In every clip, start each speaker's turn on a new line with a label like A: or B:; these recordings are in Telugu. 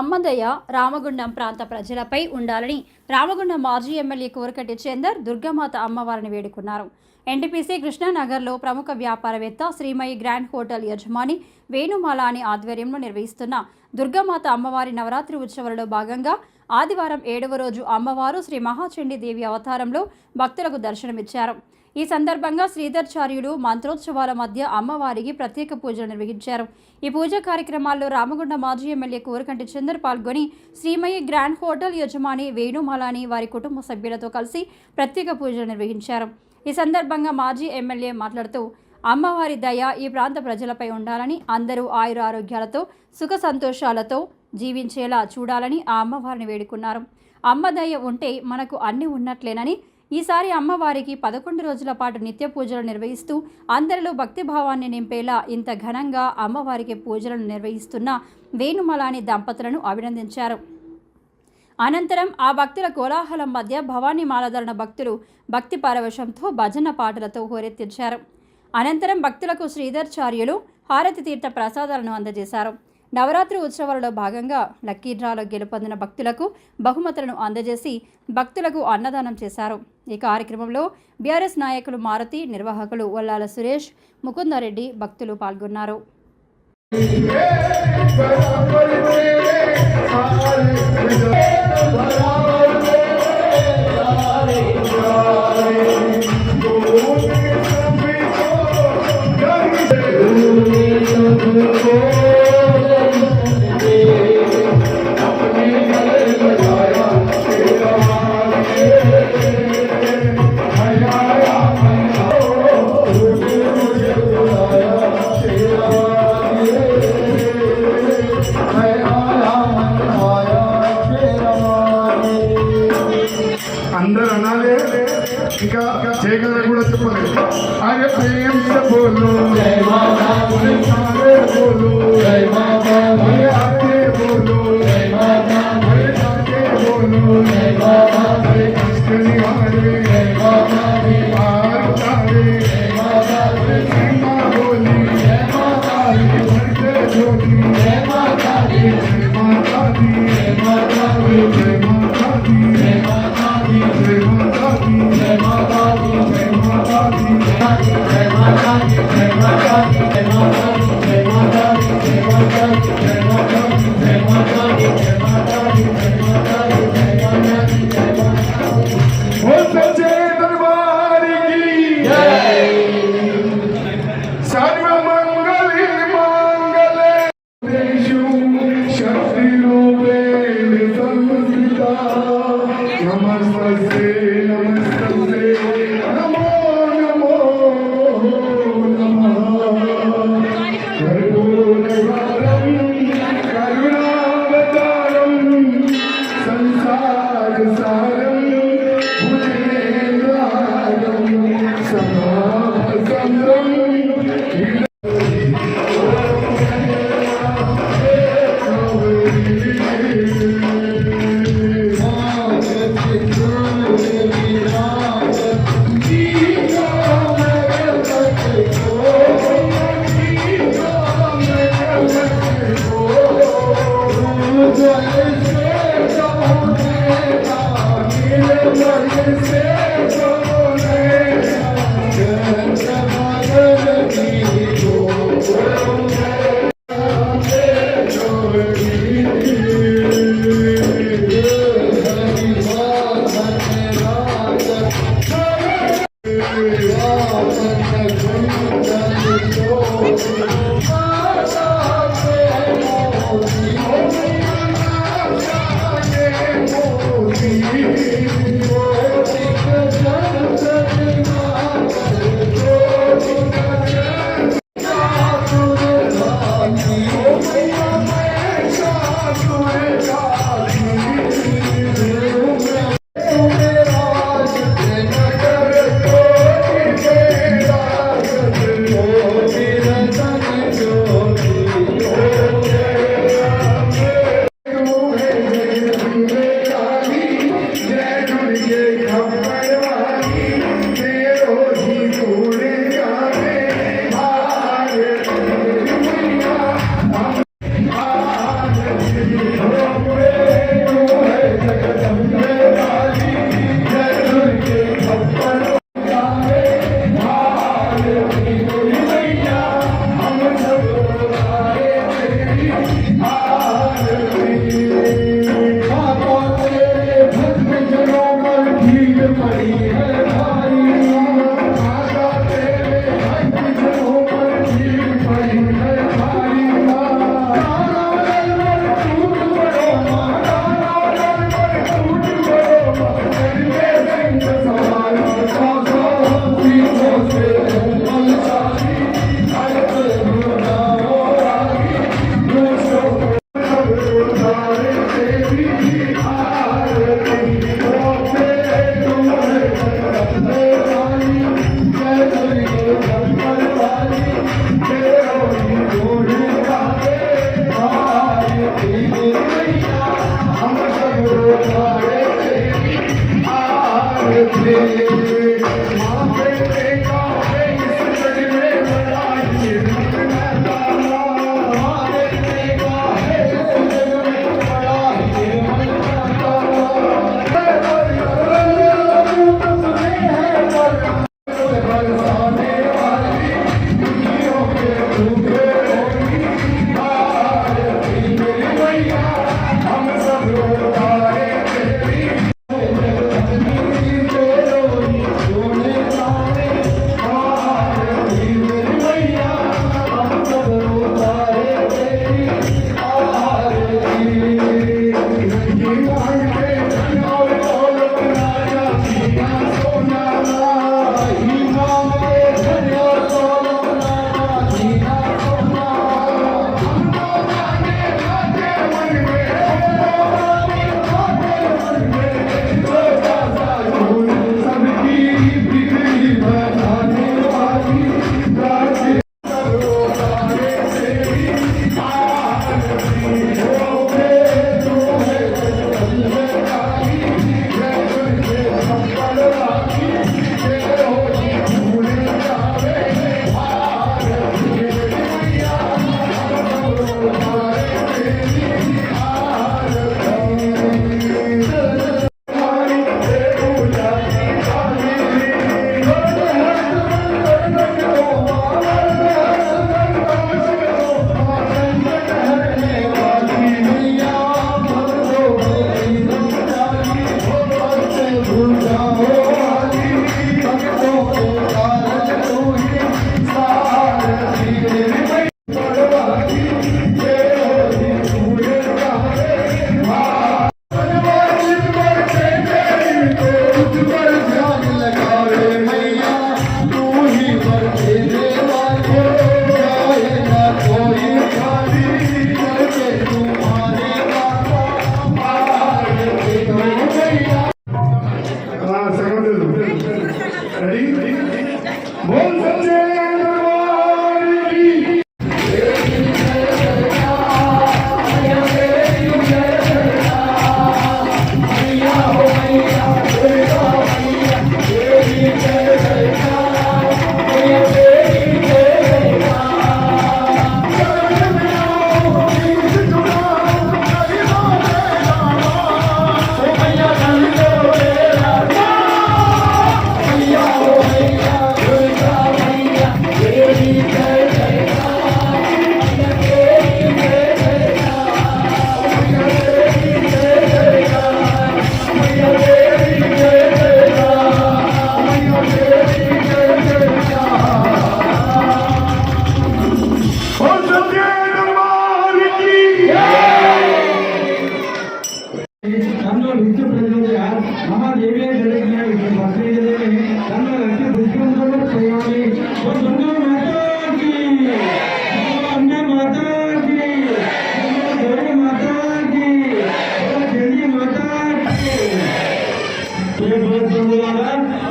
A: అమ్మదయ్య రామగుండం ప్రాంత ప్రజలపై ఉండాలని రామగుండం మాజీ ఎమ్మెల్యే కోరకటి చందర్ దుర్గామాత అమ్మవారిని వేడుకున్నారు. ఎన్టీపీసీ కృష్ణానగర్లో ప్రముఖ వ్యాపారవేత్త శ్రీమయి గ్రాండ్ హోటల్ యజమాని వేణుమాలాని ఆధ్వర్యంలో నిర్వహిస్తున్న దుర్గామాత అమ్మవారి నవరాత్రి ఉత్సవాలలో భాగంగా ఆదివారం ఏడవ రోజు అమ్మవారు శ్రీ మహాచండీ దేవి అవతారంలో భక్తులకు దర్శనమిచ్చారు. ఈ సందర్భంగా శ్రీధర్చార్యులు మంత్రోత్సవాల మధ్య అమ్మవారికి ప్రత్యేక పూజలు నిర్వహించారు. ఈ పూజా కార్యక్రమాల్లో రామగుండ మాజీ ఎమ్మెల్యే కోరకంటి చందర్ పాల్గొని శ్రీమయి గ్రాండ్ హోటల్ యజమాని వేణుమాలాని వారి కుటుంబ సభ్యులతో కలిసి ప్రత్యేక పూజలు నిర్వహించారు. ఈ సందర్భంగా మాజీ ఎమ్మెల్యే మాట్లాడుతూ అమ్మవారి దయ ఈ ప్రాంత ప్రజలపై ఉండాలని అందరూ ఆయుర ఆరోగ్యాలతో సుఖ సంతోషాలతో జీవించేలా చూడాలని ఆ అమ్మవారిని వేడుకున్నారు. అమ్మ దయ ఉంటే మనకు అన్ని ఉన్నట్లేనని ఈసారి అమ్మవారికి పదకొండు రోజుల పాటు నిత్య పూజలు నిర్వహిస్తూ అందరిలో భక్తి భావాన్ని నింపేలా ఇంత ఘనంగా అమ్మవారికి పూజలను నిర్వహిస్తున్న వేణుమలాని దంపతులను అభినందించారు. అనంతరం ఆ భక్తుల కోలాహలం మధ్య భవానీ మాలధరణ భక్తులు భక్తి పారవశంతో భజన పాటలతో హోరెత్తించారు. అనంతరం భక్తులకు శ్రీధర్చార్యులు హారతి తీర్థ ప్రసాదాలను అందజేశారు. నవరాత్రి ఉత్సవాలలో భాగంగా లక్కీ డ్రాలో గెలుపొందిన భక్తులకు బహుమతులను అందజేసి భక్తులకు అన్నదానం చేశారు. ఈ కార్యక్రమంలో బీఆర్ఎస్ నాయకులు మారుతి నిర్వాహకులు వల్లాల సురేష్ ముకుందారెడ్డి భక్తులు పాల్గొన్నారు.
B: प्यार प्रेम से बोलो जय माता प्यारे बोलो जय माता भय आते बोलो जय माता भय आते बोलो जय माता भय कृष्ण Senhor.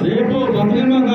B: రేపు బహిరంగ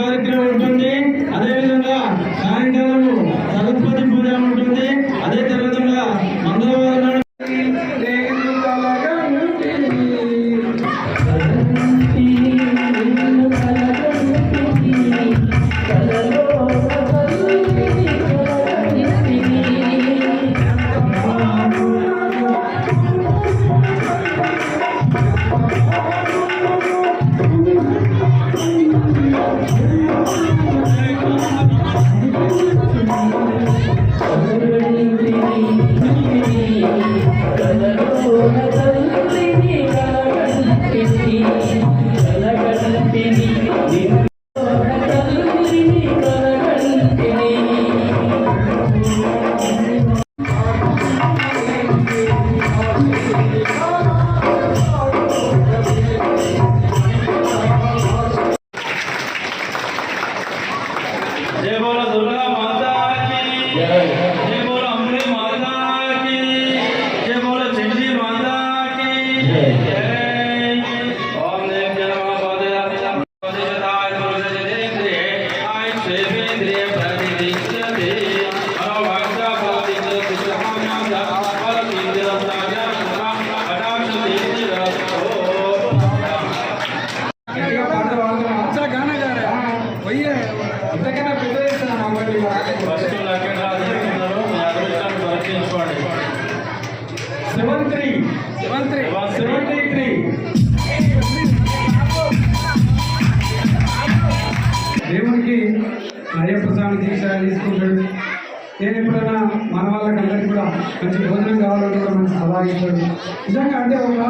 B: మంచి భోజనం కావాలంటే కూడా మంచి సలహా ఇస్తాడు. నిజంగా అంటే ఒక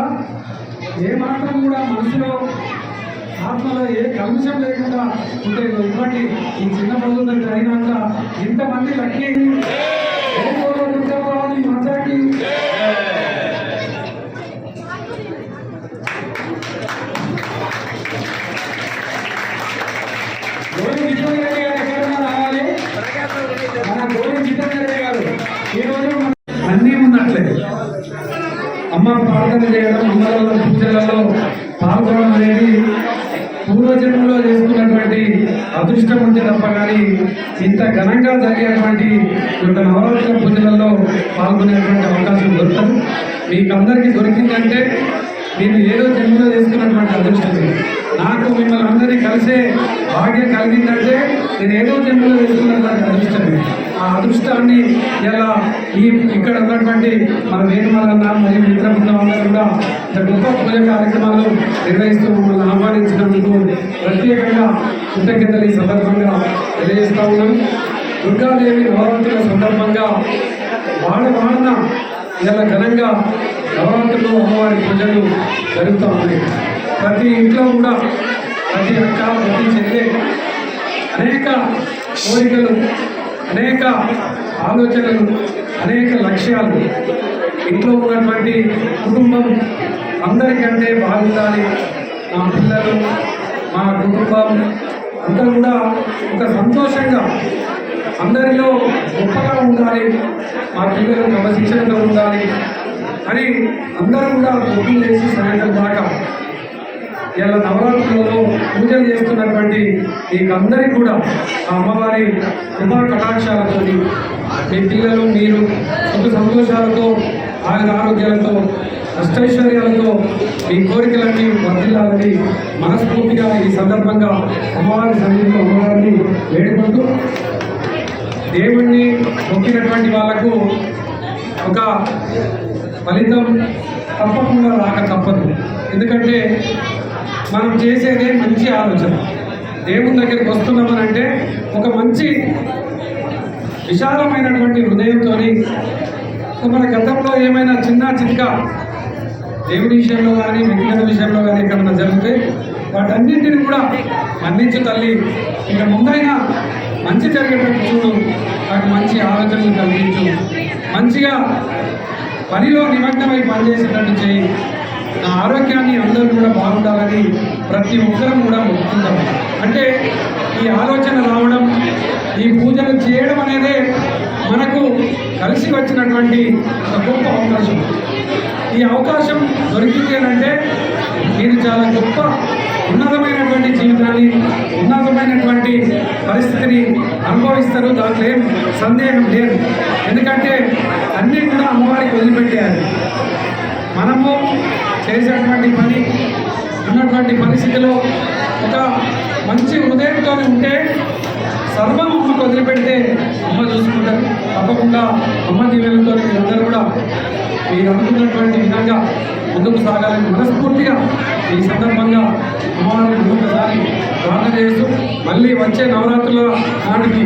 B: ఏ మాత్రం కూడా మనసులో ఆత్మలో ఏ కలుషం లేకుండా ఉంటే ఇటువంటి ఈ చిన్న పనుల దగ్గర అయినాక ఇంతమంది లక్కీ అమ్మ ప్రార్థన చేయడం అమ్మలలో పూజలలో పాల్గొనడం అనేది పూర్వజన్మలో చేసుకున్నటువంటి అదృష్టం ఉంటే తప్ప కానీ ఇంత ఘనంగా జరిగేటువంటి ఈ యొక్క నవరాత్రుల పూజలలో పాల్గొనేటువంటి అవకాశం దొరకదు మీకు అందరికీ దొరికిందంటే నేను ఏదో జన్మలో చేసుకున్నటువంటి అదృష్టం నాకు మిమ్మల్ని అందరినీ కలిసే భాగ్యం కలిగిందంటే నేను ఏదో జన్మలో చేసుకున్నటువంటి అదృష్టం ఇది. ఆ అదృష్టాన్ని ఇలా ఈ ఇక్కడ ఉన్నటువంటి మన వేణుమలన్న మరియు మిత్ర బృందం అందరూ కూడా ఇంత గొప్ప పూజ కార్యక్రమాలు నిర్వహిస్తూ మమ్మల్ని ఆహ్వానించినందుకు ప్రత్యేకంగా కృతజ్ఞతలు ఈ సందర్భంగా తెలియజేస్తా ఉన్నాం. దుర్గాదేవి నవరాత్రుల సందర్భంగా వాడ వాడన ఇలా ఘనంగా నవరాత్రులు అమ్మవారి పూజలు జరుగుతూ ఉన్నాయి. ప్రతి ఇంట్లో కూడా ప్రతి అక్క ప్రతి చెల్లె అనేక కోరికలు అనేక ఆలోచనలు అనేక లక్ష్యాలు. ఇంట్లో ఉన్నటువంటి కుటుంబం అందరికంటే బాగుండాలి. మా పిల్లలు మా కుటుంబం అంతా కూడా ఒక సంతోషంగా అందరిలో గొప్పగా ఉండాలి. మా పిల్లలు క్రమశిక్షణగా ఉండాలి. అని అందరూ కూడా పొద్దున్న చేసి సాయంత్రం దాకా ఇలా నవరాత్రులలో పూజలు చేస్తున్నటువంటి మీకందరికీ కూడా ఆ అమ్మవారి కృపా కటాక్షాలతో మీ పిల్లలు మీరు సుఖ సంతోషాలతో ఆయన ఆరోగ్యాలతో అష్టైశ్వర్యాలతో మీ కోరికలన్నీ వర్ధిల్లాలని మనస్ఫూర్తిగా ఈ సందర్భంగా అమ్మవారి సన్నిధిలో అమ్మవారిని వేడుకుంటూ దేవుణ్ణి మొక్కినటువంటి వాళ్ళకు ఒక ఫలితం తప్పకుండా రాక తప్పదు. ఎందుకంటే మనం చేసేదే మంచి ఆలోచన. దేవుని దగ్గరికి వస్తున్నామని అంటే ఒక మంచి విశాలమైనటువంటి హృదయంతో మన గతంలో ఏమైనా చిన్న చిన్న దేవుని విషయంలో కానీ వ్యక్తిగత విషయంలో కానీ ఎక్కడన్నా జరిగితే వాటన్నింటిని కూడా మన్నించు తల్లి. ఇక ముందైనా మంచి జరిగేటట్టు చూడు. నాకు మంచి ఆలోచనలు కలిగించు. మంచిగా పనిలో నిమగ్నమై పనిచేసేటట్టు చేయి. నా ఆరోగ్యాన్ని అందరూ కూడా బాగుండాలని ప్రతి ఒక్కరం కూడా మొక్కుతుంటాం అంటే ఈ ఆలోచన రావడం ఈ పూజలు చేయడం అనేదే మనకు కలిసి వచ్చినటువంటి గొప్ప అవకాశం. ఈ అవకాశం దొరికింది అంటే మీరు చాలా గొప్ప ఉన్నతమైనటువంటి జీవితాన్ని ఉన్నతమైనటువంటి పరిస్థితిని అనుభవిస్తారు. దాంట్లో ఏం సందేహం లేదు. ఎందుకంటే అన్నీ కూడా అమ్మవారికి వదిలిపెట్టేయాలి. మనము చేసినటువంటి పని ఉన్నటువంటి పరిస్థితిలో ఒక మంచి హృదయంతో ఉంటే సర్వం అమ్మకు వదిలిపెడితే అమ్మ చూసుకుంటారు. తప్పకుండా అమ్మ దీవెలతో మీరందరూ కూడా మీరు అనుకున్నటువంటి విధంగా ముందుకు సాగాలని మనస్ఫూర్తిగా ఈ సందర్భంగా అమ్మవారిని ఒకసారి ప్రార్థన చేస్తూ మళ్ళీ వచ్చే నవరాత్రుల నాటికి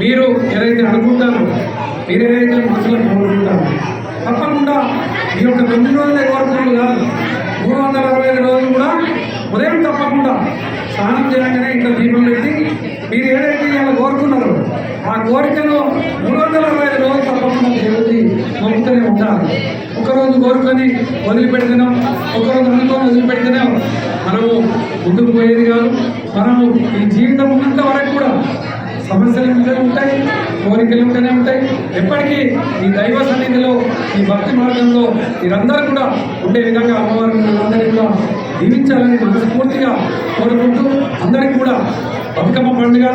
B: మీరు ఏదైతే అనుకుంటారో మీరు ఏదైతే మనసులో కోరుకుంటారో తప్పకుండా ఈ యొక్క తొమ్మిది రోజులే కోరుకున్నారు కాదు మూడు వందల అరవై ఐదు రోజులు కూడా ఉదయం తప్పకుండా స్నానం చేయగానే ఇంట్లో దీపం పెట్టి మీరు ఏదైతే ఇవాళ కోరుకున్నారో ఆ కోరికను మూడు వందల అరవై ఐదు రోజులు తప్పకుండా దేవుడిని మొక్కుతూనే ఉండాలి ఒకరోజు కోరుకొని వదిలిపెడుతున్నాం ఒకరోజు అనుకొని వదిలిపెడుతున్నాం. మనము ముందుకు పోయేది కాదు మనము ఈ జీవితం ఉన్నంత వరకు కూడా సమస్యలు ఉంటూనే ఉంటాయి కోరికలు ఉంటూనే ఉంటాయి. ఎప్పటికీ ఈ దైవ సన్నిధిలో ఈ భక్తి మార్గంలో మీరందరూ కూడా ఉండే విధంగా అమ్మవారిని అందరినీ కూడా దీవించాలని మనస్ఫూర్తిగా కోరుకుంటూ అందరికీ కూడా బతుకమ్మ పండుగ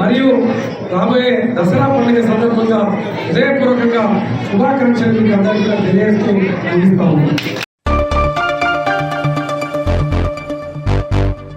B: మరియు రాబోయే దసరా పండుగ సందర్భంగా హృదయపూర్వకంగా శుభాకాంక్షలు మీకు అందరికీ కూడా తెలియజేస్తూ ముగిస్తాము.